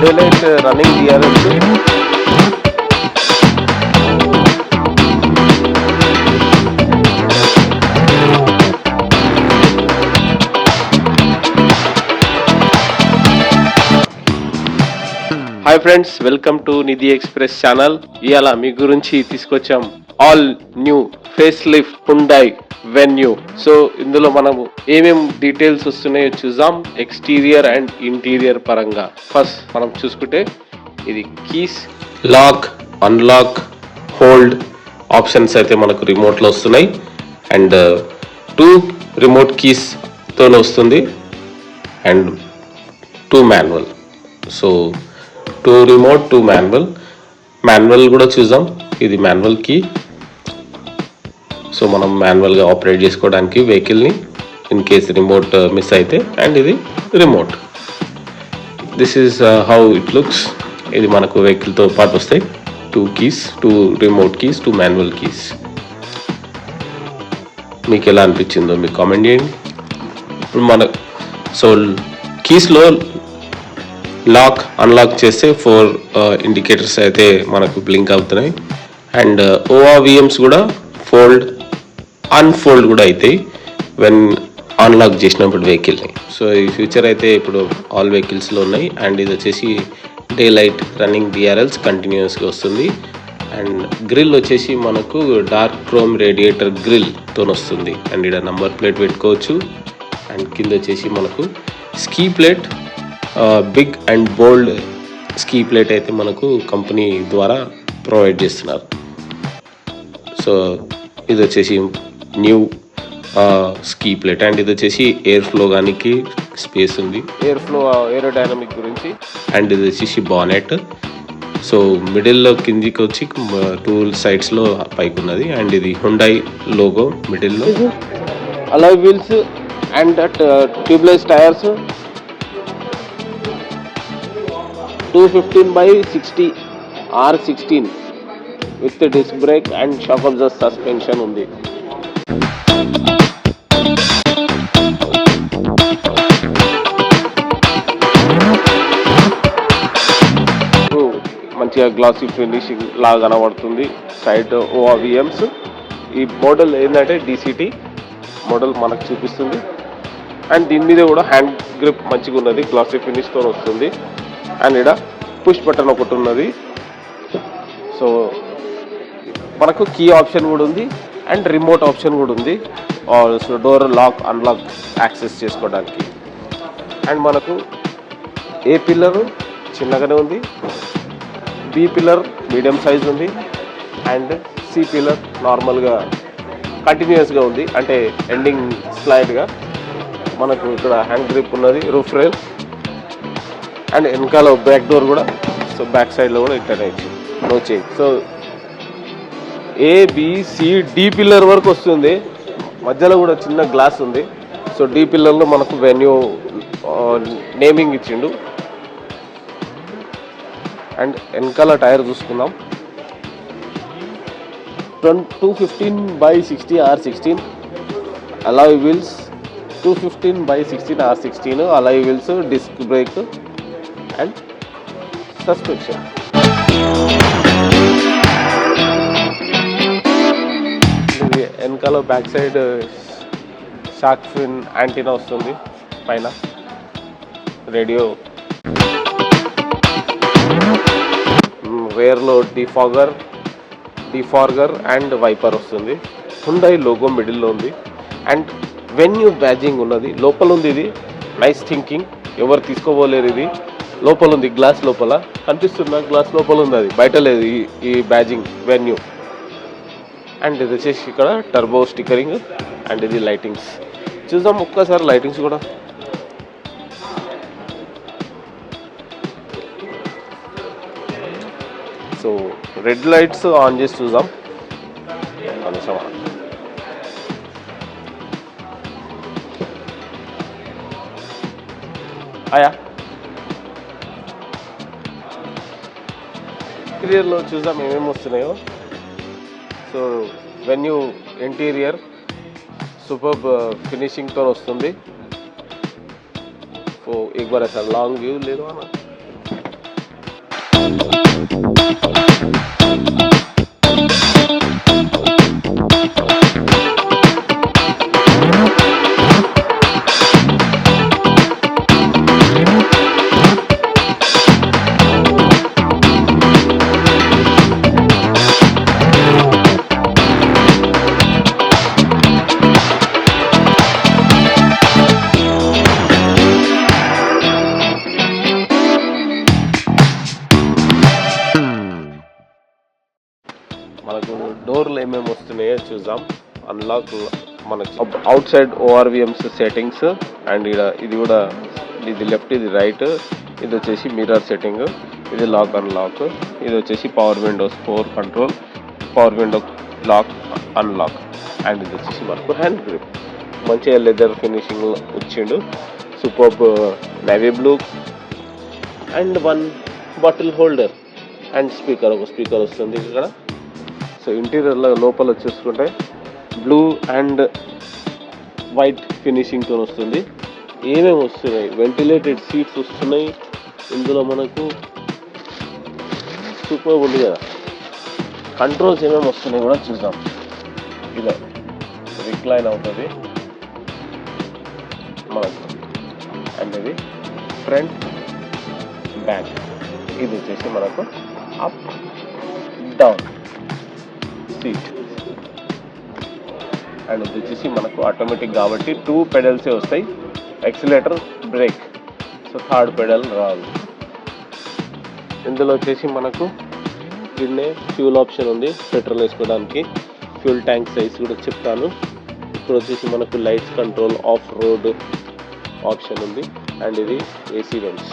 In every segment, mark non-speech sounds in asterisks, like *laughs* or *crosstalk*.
daylight uh, running DRS. Hi friends welcome to Nidhi express channel ఇవాళ మీ గురించి తీసుకొచ్చాం all new facelift Hyundai Venue so ఇందులో మనము ఏమేం డీటెయిల్స్ వస్తున్నాయో చూద్దాం. ఎక్స్టీరియర్ అండ్ ఇంటీరియర్ పరంగా. ఫస్ట్ మనం చూసుకుంటే ఇది keys lock unlock hold options అయితే మనకు రిమోట్లో వస్తున్నాయి. అండ్ టూ రిమోట్ కీస్తో వస్తుంది. And two manual so two remote two manual. Manual కూడా చూద్దాం. ఇది మాన్యువల్ కీ. సో మనం మాన్యువల్గా ఆపరేట్ చేసుకోవడానికి వెహికల్ని in case remote uh, miss అయితే. అండ్ ఇది remote. This is how it looks ఇది మనకు వెహికల్తో పాటు వస్తాయి. Two keys two remote keys two manual keys మీకు ఎలా అనిపించిందో మీకు కామెంట్ చేయండి. ఇప్పుడు మన సో కీస్లో లాక్ అన్లాక్ చేస్తే ఫోర్ ఇండికేటర్స్ uh, అయితే మనకు బ్లింక్ అవుతున్నాయి. అండ్ ఓఆర్విఎమ్స్ uh, కూడా ఫోల్డ్ అన్ఫోల్డ్ కూడా అవుతాయి వెన్ అన్లాక్ చేసినప్పుడు వెహికల్ని సో ఈ ఫ్యూచర్ అయితే ఇప్పుడు ఆల్ వెహికల్స్లో ఉన్నాయి. అండ్ ఇది వచ్చేసి డే లైట్ రన్నింగ్ డిఆర్ఎల్స్ కంటిన్యూస్గా వస్తుంది. అండ్ గ్రిల్ వచ్చేసి మనకు డార్క్ క్రోమ్ రేడియేటర్ గ్రిల్తో వస్తుంది. అండ్ ఇక్కడ నంబర్ ప్లేట్ పెట్టుకోవచ్చు. అండ్ కింద వచ్చేసి మనకు ski plate big and bold ski plate అయితే మనకు కంపెనీ ద్వారా ప్రొవైడ్ చేస్తున్నారు. సో ఇది వచ్చేసి న్యూ స్కీ ప్లేట్. అండ్ ఇది వచ్చేసి ఎయిర్ ఫ్లో గానికి స్పేస్ ఉంది. ఎయిర్ ఫ్లో ఏరోడైనమిక్ గురించి. అండ్ ఇది వచ్చేసి బానెట్. సో మిడిల్లో కిందికి వచ్చి టూ సైడ్స్లో పైకి ఉన్నది. అండ్ ఇది హుండై లోగో మిడిల్లో అలా wheels and tubeless tyres. Two fifteen by sixty R sixteen with disc brake and shock absorber suspension ఉంది. మంచిగా గ్లాసీ ఫినిషింగ్ లాగా కనబడుతుంది. సైడ్ ఓఆర్విఎమ్స్ ఈ మోడల్ ఏంటంటే డీసీటీ మోడల్ మనకు చూపిస్తుంది. అండ్ దీని మీద కూడా హ్యాండ్ గ్రిప్ మంచిగా ఉన్నది గ్లాసీ ఫినిష్తో వస్తుంది. అండ్ ఇక్కడ పుష్ బటన్ ఒకటి ఉన్నది. సో మనకు కీ ఆప్షన్ కూడా ఉంది అండ్ రిమోట్ ఆప్షన్ కూడా ఉంది. So door lock unlock access చేసుకోవడానికి. అండ్ మనకు ఏ పిల్లర్ చిన్నగానే ఉంది. బి పిల్లర్ మీడియం సైజ్ ఉంది. అండ్ సి పిల్లర్ నార్మల్గా కంటిన్యూస్గా ఉంది. అంటే ఎండింగ్ స్లైడ్గా మనకు ఇక్కడ హ్యాండ్ గ్రిప్ ఉన్నది రూఫ్ రైల్స్ అండ్ వెనకాల బ్యాక్ డోర్ కూడా సో బ్యాక్ సైడ్లో కూడా ఇట్లానే ఇచ్చింది నో చేంజ్ సో ఏ డి పిల్లర్ వరకు వస్తుంది. మధ్యలో కూడా చిన్న గ్లాస్ ఉంది. సో డి పిల్లర్లో మనకు వెన్యూ నేమింగ్ ఇచ్చిండు. అండ్ వెనకాల టైర్ చూసుకుందాం. Twenty two fifteen by sixty R sixteen alloy wheels two fifteen by sixteen R sixteen alloy wheels disc brake and suspension ఇది వెనకాల back side shock fin antenna వస్తుంది పైన. Radio వేర్లో defogger defogger and wiper వస్తుంది. Hyundai logo మిడిల్లో ఉంది. And venue బ్యాజింగ్ ఉన్నది. లోపల ఉంది ఇది. నైస్ థింకింగ్ ఎవరు తీసుకోబోలేరు ఇది. లోపల ఉంది గ్లాస్ లోపల. కనిపిస్తున్న గ్లాస్ లోపల ఉంది అది. బయట లేదు ఈ ఈ బ్యాజింగ్ వెన్యూ అండ్ ఇది వచ్చేసి ఇక్కడ టర్బో స్టిక్కరింగ్ అండ్ ఇది లైటింగ్స్ చూద్దాం ఒక్కసారి లైటింగ్స్ కూడా. సో రెడ్ లైట్స్ ఆన్ చేసి చూద్దాం. కొంచెం ఇంటీరియర్లో చూద్దాం ఏమేమి వస్తున్నాయో. సో వెన్యూ ఇంటీరియర్ సూపర్ ఫినిషింగ్తో uh, వస్తుంది. ఓ ఇవ్వరు అసలు లాంగ్ వ్యూ లేదు అన్న. మనకి outside ORVMs settings and ఇక్కడ ఇది కూడా ఇది లెఫ్ట్ ఇది రైట్ ఇది వచ్చేసి మిర్రర్ సెట్టింగ్ ఇది లాక్ అన్లాక్ ఇది వచ్చేసి power windows four control power window lock unlock and ఇది వచ్చేసి మనకు హ్యాండ్ గ్రిప్ మంచిగా లెదర్ ఫినిషింగ్ వచ్చిండు. Super navy blue and one bottle holder and speaker ఒక స్పీకర్ వస్తుంది ఇక్కడ. సో ఇంటీరియర్లో లోపల వచ్చేసుకుంటే బ్లూ అండ్ వైట్ ఫినిషింగ్తో వస్తుంది. ఏమేమి వస్తున్నాయి? వెంటిలేటెడ్ సీట్స్ వస్తున్నాయి. ఇందులో మనకు సూపర్ ఉంది కదా. కంట్రోల్స్ ఏమేమి వస్తున్నాయి కూడా చూద్దాం. ఇలా రిక్లైన్ అవుతుంది. మనకు అండ్ ఇది ఫ్రంట్ బ్యాక్ ఇది వచ్చేసి మనకు అప్ డౌన్ సీట్ అండ్ ఇది వచ్చేసి మనకు ఆటోమేటిక్ కాబట్టి టూ పెడల్సే వస్తాయి. Accelerator brake so third pedal రాదు. ఇందులో వచ్చేసి మనకు దీన్నే ఫ్యూల్ ఆప్షన్ ఉంది పెట్రోల్ వేసుకోవడానికి. ఫ్యూల్ ట్యాంక్ సైజ్ కూడా చెప్తాను. ఇక్కడ వచ్చేసి మనకు lights control off road option ఉంది. అండ్ ఇది ఏసీ వెంట్స్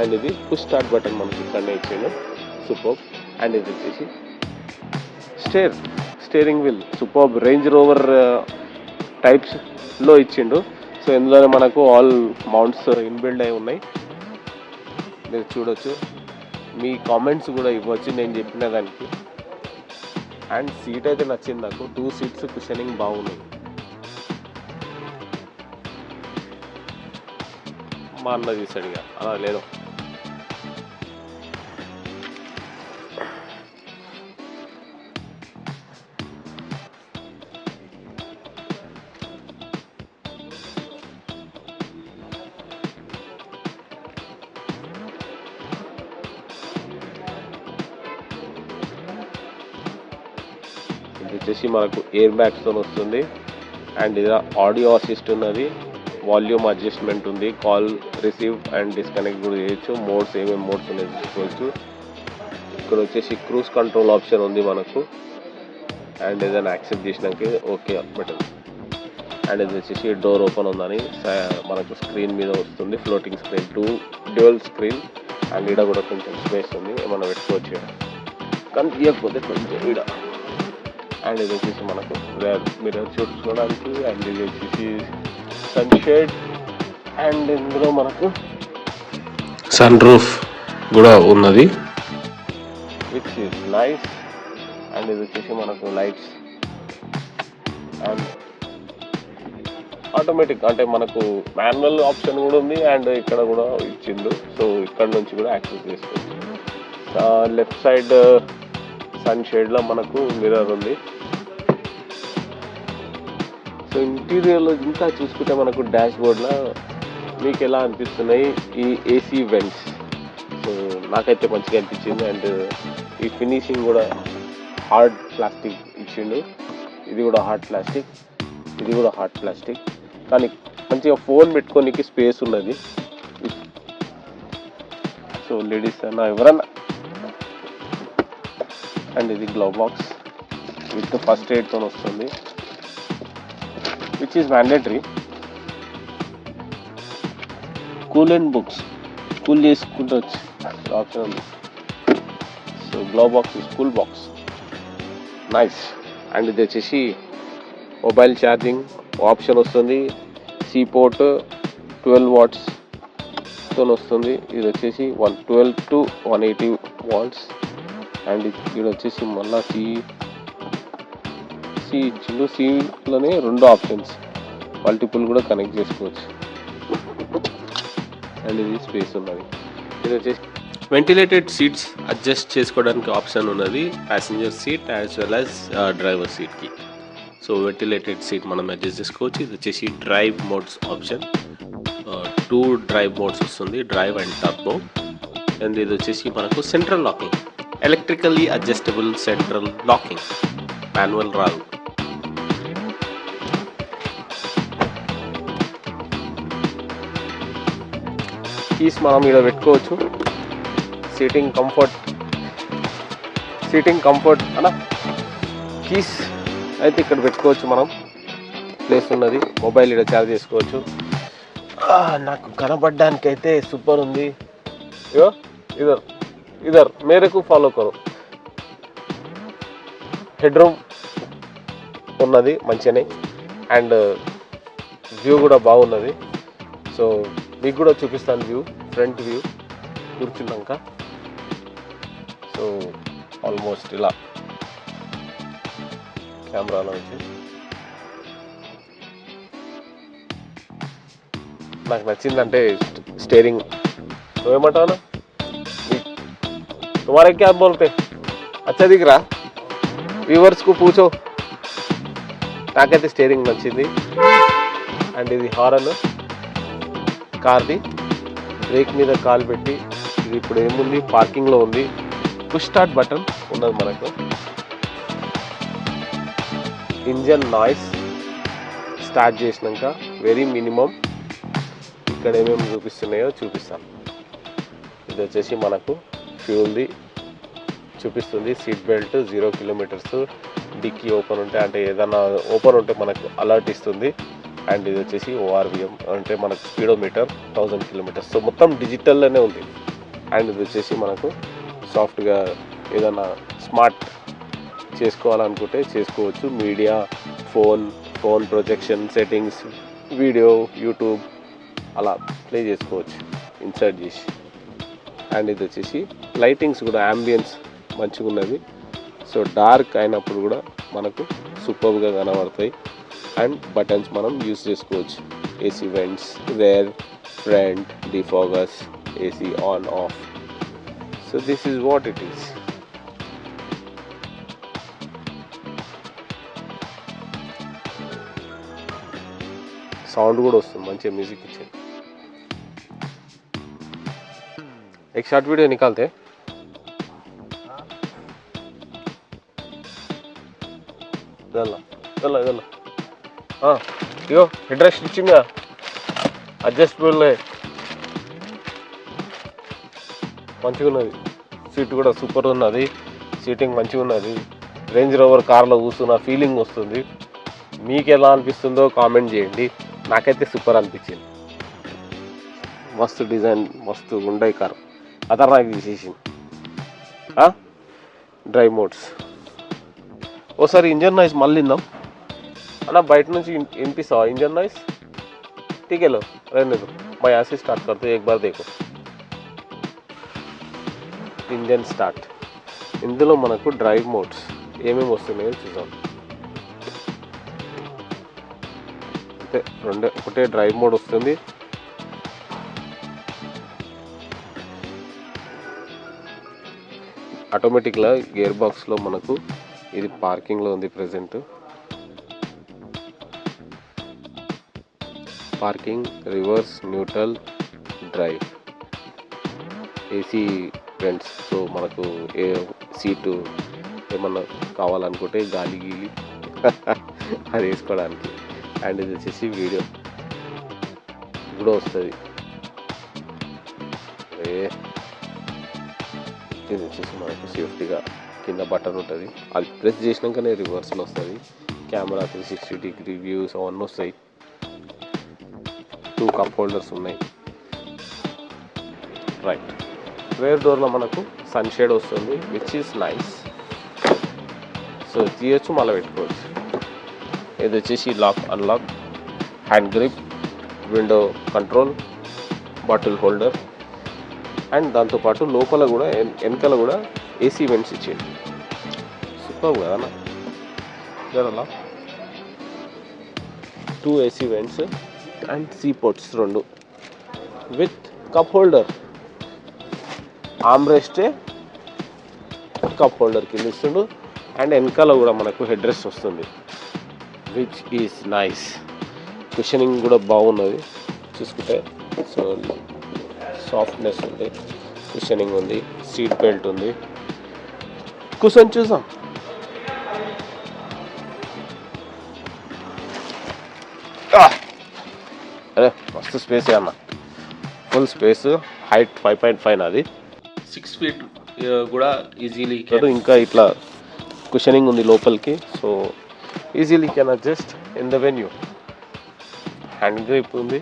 అండ్ ఇది పుష్ స్టార్ట్ బటన్ మనకి ఇక్కడనే ఇచ్చాను సూపర్ అండ్ ఇది వచ్చేసి steer steering wheel super Range Rover టైప్స్లో ఇచ్చిండు. సో ఇందులోనే మనకు ఆల్ మౌంట్స్ ఇన్బిల్డ్ అయి ఉన్నాయి. మీరు చూడొచ్చు. మీ కామెంట్స్ కూడా ఇవ్వచ్చు నేను చెప్పిన దానికి. అండ్ సీట్ అయితే నచ్చింది నాకు. టూ సీట్స్ కుషనింగ్ బాగున్నాయి. మా అన్న తీసాడు ఇక. అలా లేదు. వచ్చేసి మనకు ఎయిర్ బ్యాగ్స్తో వస్తుంది. అండ్ ఇది ఆడియో అసిస్ట్ ఉన్నది. వాల్యూమ్ అడ్జస్ట్మెంట్ ఉంది. కాల్ రిసీవ్ అండ్ డిస్కనెక్ట్ కూడా చేయొచ్చు. మోడ్స్ ఏమేమి మోడ్స్ ఉన్నాయి చూసుకోవచ్చు. ఇక్కడ వచ్చేసి క్రూజ్ కంట్రోల్ ఆప్షన్ ఉంది మనకు. అండ్ ఏదైనా యాక్సెప్ట్ చేసినాక ఓకే బటన్ అండ్ ఇది వచ్చేసి డోర్ ఓపెన్ ఉందని మనకు స్క్రీన్ మీద వస్తుంది. Floating screen two dual screen and ఈడ కూడా కొంచెం స్పేస్ ఉంది. ఏమైనా పెట్టుకోవచ్చు. కానీ ఇవ్వకపోతే కొంచెం ఈడ అండ్ ఇది వచ్చేసి మనకు మీరు చూసుకోవడానికి అండ్ ఇది వచ్చేసి సన్షేడ్ అండ్ ఇందులో మనకు సన్ రూఫ్ కూడా ఉన్నది. విచ్ ఇస్ నైస్ అండ్ ఇది వచ్చేసి మనకు లైట్స్ అండ్ ఆటోమేటిక్ అంటే మనకు మాన్యువల్ ఆప్షన్ కూడా ఉంది అండ్ ఇక్కడ కూడా ఇచ్చిండు. సో ఇక్కడ నుంచి కూడా యాక్సెస్ చేసుకోవచ్చు. లెఫ్ట్ సైడ్ సన్ షేడ్లో మనకు మిర్రర్ ఉంది. సో ఇంటీరియర్లో ఇంకా చూసుకుంటే మనకు డాష్ బోర్డ్లో మీకు ఎలా అనిపిస్తున్నాయి ఈ ఏసీ వెంట్స్ సో నాకైతే మంచిగా అనిపించింది అండ్ ఈ ఫినిషింగ్ కూడా హార్డ్ ప్లాస్టిక్ ఇచ్చిండు. ఇది కూడా హార్డ్ ప్లాస్టిక్ ఇది కూడా హార్డ్ ప్లాస్టిక్ కానీ మంచిగా ఫోన్ పెట్టుకోనికి స్పేస్ ఉన్నది. సో లేడీస్ అన్న ఎవరన్నా అండ్ ఇది గ్లవ్ బాక్స్ విత్ ఫస్ట్ ఎయిడ్తో వస్తుంది. Which is mandatory cool and books cool చేసుకుంటూ వచ్చి ఆప్షన్ ఉంది so glove box school box nice and ఇది వచ్చేసి మొబైల్ ఛార్జింగ్ ఆప్షన్ వస్తుంది. సి పోర్ట్ ట్వెల్వ్ వాట్స్తో వస్తుంది. ఇది వచ్చేసి one twelve to one eighty watts and ఇది వచ్చేసి మళ్ళీ సి సీ ఇచ్చిండు సిలోనే రెండు ఆప్షన్స్. మల్టిపుల్ కూడా కనెక్ట్ చేసుకోవచ్చు. అండ్ ఇది స్పేస్ ఉన్నది. ఇది వచ్చేసి వెంటిలేటెడ్ సీట్స్ అడ్జస్ట్ చేసుకోవడానికి ఆప్షన్ ఉన్నది. Passenger seat as well as driver సీట్కి so ventilated seat మనం అడ్జస్ట్ చేసుకోవచ్చు. ఇది వచ్చేసి drive modes option. Two drive modes వస్తుంది. Drive and turbo. అండ్ ఇది వచ్చేసి మనకు central locking. Electrically adjustable central locking. Manual రాదు. కీస్ మనం ఇక్కడ పెట్టుకోవచ్చు. సీటింగ్ కంఫర్ట్ సీటింగ్ కంఫర్ట్ అనా కీస్ అయితే ఇక్కడ పెట్టుకోవచ్చు మనం. ప్లేస్ ఉన్నది. మొబైల్ ఇక్కడ ఛార్జ్ చేసుకోవచ్చు. నాకు కనబడడానికి అయితే సూపర్ ఉంది. ఇగో ఇదర్ ఇదర్ మేరకు ఫాలో కరు. హెడ్రూమ్ ఉన్నది మంచిగానే. అండ్ వ్యూ కూడా బాగున్నది. సో మీకు కూడా చూపిస్తాను వ్యూ ఫ్రంట్ వ్యూ కూర్చున్నాక సో ఆల్మోస్ట్ ఇలా కెమెరాలో వచ్చి నాకు నచ్చిందంటే స్టేరింగ్ నువ్వేమంటావు तुम्हारे क्या बोलते अच्छा दिख रहा వ్యూవర్స్ కు పూచో నాకైతే స్టేరింగ్ నచ్చింది అండ్ ఇది హారన్ కార్ది. బ్రేక్ మీద కాలు పెట్టి ఇది ఇప్పుడు ఏముంది? పార్కింగ్లో ఉంది. పుష్ స్టార్ట్ బటన్ ఉన్నది మనకు. ఇంజన్ నాయిస్ స్టార్ట్ చేసినాక వెరీ మినిమం ఇక్కడ ఏమేమి చూపిస్తున్నాయో చూపిస్తాను ఇది వచ్చేసి మనకు ఫ్యూల్ది చూపిస్తుంది. Seat belt zero kilometres dicky open ఉంటే అంటే ఏదైనా ఓపెన్ ఉంటే మనకు అలర్ట్ ఇస్తుంది. అండ్ ఇది వచ్చేసి ఓఆర్విఎం అంటే మనకు స్పీడోమీటర్ థౌజండ్ కిలోమీటర్స్ సో మొత్తం డిజిటల్లోనే ఉంది. అండ్ ఇది వచ్చేసి మనకు సాఫ్ట్గా ఏదైనా స్మార్ట్ చేసుకోవాలనుకుంటే చేసుకోవచ్చు. Media phone phone projection settings video YouTube అలా ప్లే చేసుకోవచ్చు. ఇన్సర్ట్ చేసి. అండ్ ఇది వచ్చేసి లైటింగ్స్ కూడా అంబియన్స్ మంచిగా ఉన్నది సో డార్క్ అయినప్పుడు కూడా మనకు సూపర్గా కనబడతాయి. అండ్ బటన్స్ మనం యూస్ చేసుకోవచ్చు AC vents rear front defoggers AC on off so this is what it is sound కూడా వస్తుంది మంచిగా మ్యూజిక్ ఇచ్చింది एक शॉर्ट वीडियो निकालते हैं చల్ల చల్ల చల్ల ఇగో హెడ్ రెస్ట్ ఇచ్చిందా? అడ్జస్టబుల్ మంచిగా ఉన్నది సీట్ కూడా సూపర్ ఉన్నది సీటింగ్ మంచిగా ఉన్నది రేంజ్ రోవర్ కార్లో కూర్చున్న ఫీలింగ్ వస్తుంది. మీకు ఎలా అనిపిస్తుందో కామెంట్ చేయండి. నాకైతే సూపర్ అనిపించింది. మస్తు డిజైన్ మస్తు ఉండే కార్. ఖతర్నాక్ తీసేసింది. Drive modes. ఓసారి ఇంజన్ నాయిస్ మళ్ళీందాం. అన్న బయట నుంచి విన్- వినిపిస్తావా ఇంజన్ నాయిస్ ठीक है लो रहने दो मैं यहाँ से स्टार्ट करता हूँ एक बार देखो ఇంజన్ స్టార్ట్ ఇందులో మనకు డ్రైవ్ మోడ్స్ ఏమేమి వస్తున్నాయో చూద్దాం అంటే రెండే ఒకటే డ్రైవ్ మోడ్ వస్తుంది ఆటోమేటిక్గా గేర్ బాక్స్లో మనకు ఇది పార్కింగ్లో ఉంది present parking reverse neutral drive AC friends so మనకు ఏ సీటు ఏమన్నా కావాలనుకుంటే గాలి గీలి *laughs* అది వేసుకోవడానికి. అండ్ ఇది వచ్చేసి వీడియో కూడా వస్తుంది. ఇది వచ్చేసి మనకు సేఫ్టీగా కింద బటన్ ఉంటుంది. అది ప్రెస్ చేసినాకనే రివర్స్లో వస్తుంది. Camera three sixty degree views అవన్నీ వస్తాయి. టూ కప్ హోల్డర్స్ ఉన్నాయి. రైట్ రేర్ డోర్లో మనకు సన్ షేడ్ వస్తుంది విచ్ ఈస్ నైస్ సో తీయచ్చు మళ్ళీ పెట్టుకోవచ్చు. ఇది వచ్చేసి lock unlock hand grip window control bottle holder and దాంతోపాటు లోపల కూడా వెనకల వెనకాల కూడా ఏసీ వెంట్స్ ఇచ్చేది సూపర్ కదా జరలా two AC vents and C ports రెండు. విత్ కప్ హోల్డర్ ఆమ్రెస్టే కప్ హోల్డర్ కింద ఇస్తుండు. అండ్ వెనకాల కూడా మనకు హెడ్ రెస్ట్ వస్తుంది. విచ్ ఈస్ నైస్ క్వశ్చనింగ్ కూడా బాగున్నది. చూసుకుంటే సో సాఫ్ట్నెస్ ఉంది. క్వశ్చనింగ్ ఉంది. సీట్ బెల్ట్ ఉంది. కూర్చొని చూసాం మస్తు స్పేస్ అన్న full space height five point five అది సిక్స్ ఫీట్ కూడా ఈజీలీ ఇంకా ఇట్లా కుషనింగ్ ఉంది లోపలికి so easily can adjust in the Venue hand grip ఉంది.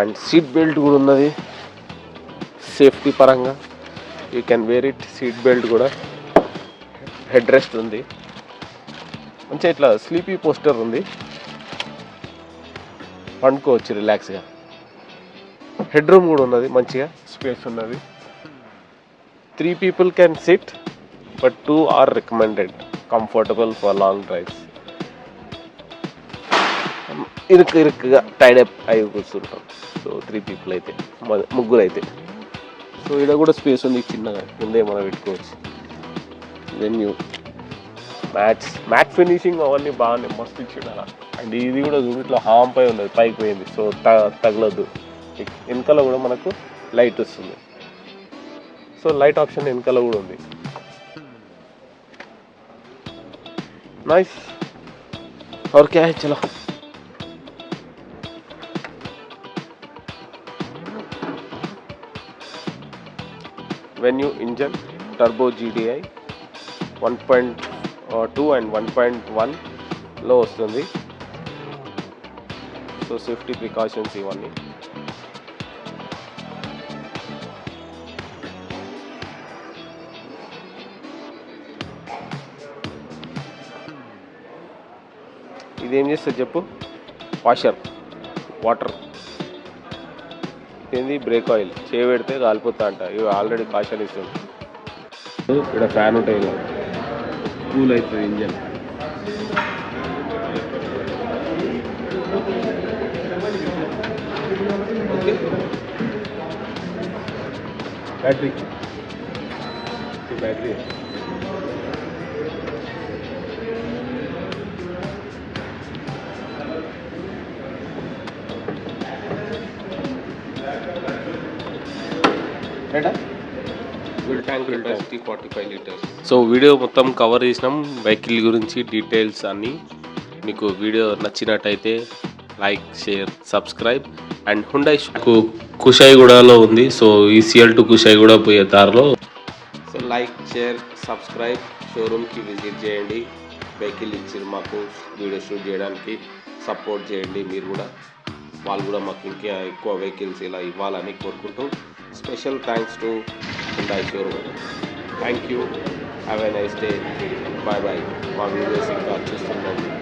అండ్ సీట్ బెల్ట్ కూడా ఉన్నది. సేఫ్టీ పరంగా. You can wear it seat belt కూడా. హెడ్ రెస్ట్ ఉంది. మంచిగా ఇట్లా స్లీపీ పోస్టర్ ఉంది. పండుకోవచ్చు రిలాక్స్గా హెడ్ రూమ్ కూడా ఉన్నది మంచిగా. స్పేస్ ఉన్నది. Three people can sit but two are recommended comfortable for long drives ఇరుకు ఇరుకుగా టైడప్ అయి కూర్చుంటాం. సో త్రీ పీపుల్ అయితే ముగ్గురు అయితే సో ఇక్కడ కూడా స్పేస్ ఉంది చిన్నగా. కింద ఏమైనా పెట్టుకోవచ్చు. వెన్యూ మ్యాట్స్ మ్యాట్ ఫినిషింగ్ అవన్నీ బాగానే మస్తు ఇచ్చిండు అలా అండ్ ఇది కూడా చూడు ఇట్లా హామ్ పై ఉన్నది పైకి పోయింది సో త తగలదు ఇక్- వెనకాల కూడా మనకు లైట్ వస్తుంది సో లైట్ ఆప్షన్ వెనకాల కూడా ఉంది నైస్ और क्या है चलो Venue engine turbo GDI one point two and one point వన్లో వస్తుంది. సో సేఫ్టీ ప్రికాషన్స్ ఇవన్నీ. ఇదేం చేస్తుంది చెప్పు? వాషర్ వాటర్ ఏంది బ్రేక్ ఆయిల్ చేయి పెడితే కాలిపోతా అంట. ఇవి ఆల్రెడీ కాషన్ ఇస్తుంది. ఇక్కడ ఫ్యాన్ ఉంటాయి ఇలా. కూల్ అవుతుంది engine okay battery battery full tank capacity forty five litres so video మొత్తం కవర్ చేసినాం. వెహికల్ గురించి డీటెయిల్స్ అన్నీ మీకు వీడియో నచ్చినట్టయితే like share subscribe and Hyundai కుషాయిగూడలో ఉంది. సో ఈసీఎల్ టు కుషాయిగూడ పోయే దారిలో. సో లైక్ షేర్ సబ్స్క్రైబ్ షోరూమ్కి విజిట్ చేయండి. వెహికల్ ఇచ్చి మాకు. వీడియో షూట్ చేయడానికి సపోర్ట్ చేయండి. మీరు కూడా వాళ్ళు కూడా మాకు ఇంకా ఎక్కువ వెహికల్స్ ఇలా ఇవ్వాలని కోరుకుంటూ Special thanks to Hyundai showroom. Thank you. Have a nice day. Bye bye. My videos in Manchester.